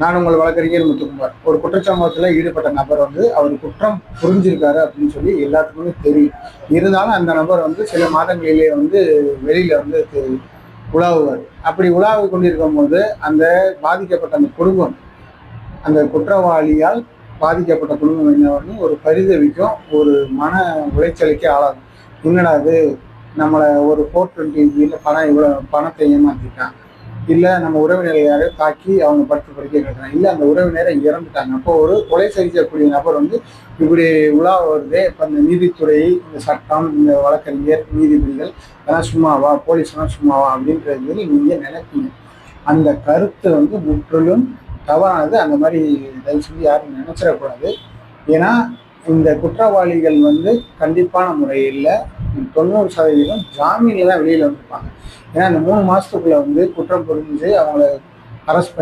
நான் உங்கள் வழக்கறிஞர் முத்துக்குமார் ஒரு குற்றச்சம்பவத்தில் ஈடுபட்ட நபர் வந்து அவர் குற்றம் புரிஞ்சிருக்காரு அப்படின்னு சொல்லி எல்லாத்துக்குமே தெரியும். இருந்தாலும் அந்த நபர் வந்து சில மாதங்களிலே வந்து வெளியில் வந்து உலாவுவார். அப்படி உலாவு கொண்டிருக்கும் போது அந்த பாதிக்கப்பட்ட அந்த குடும்பம் அந்த குற்றவாளியால் பாதிக்கப்பட்ட குடும்பம் என்ன ஒரு பரிதவிக்கும் ஒரு மன உளைச்சலுக்கே ஆளாகும். என்னடா அது நம்மளை ஒரு ஃபோர் டுவெண்ட்டி பணம் இவ்வளோ பணத்தை ஏமாற்றிட்டான் இல்லை நம்ம உறவினரை தாக்கி அவங்க படுத்து படிக்க கேட்குறாங்க இல்லை அந்த உறவினரை இறந்துட்டாங்க. அப்போ ஒரு கொலை செய்யக்கூடிய நபர் வந்து இப்படி உலா வருதே இப்போ இந்த நீதித்துறை இந்த சட்டம் இந்த வழக்கறிஞர் நீதிபதிகள் அதெல்லாம் சும்மாவா போலீஸ்லாம் சும்மாவா அப்படின்றது நீங்கள் நினைப்பீங்க. அந்த கருத்து வந்து முற்றிலும் தவறானது. அந்த மாதிரி தயவு செஞ்சு யாரும் நினைச்சிடக்கூடாது. ஏன்னா இந்த குற்றவாளிகள் வந்து கண்டிப்பான முறையில் தொண்ணூறு சதவீதம் ஜாமீனில் தான் வெளியில் வந்திருப்பாங்க. ஏன்னா இந்த மூணு மாதத்துக்குள்ளே வந்து குற்றம் புரிஞ்சு அவங்கள அரெஸ்ட் பண்ணி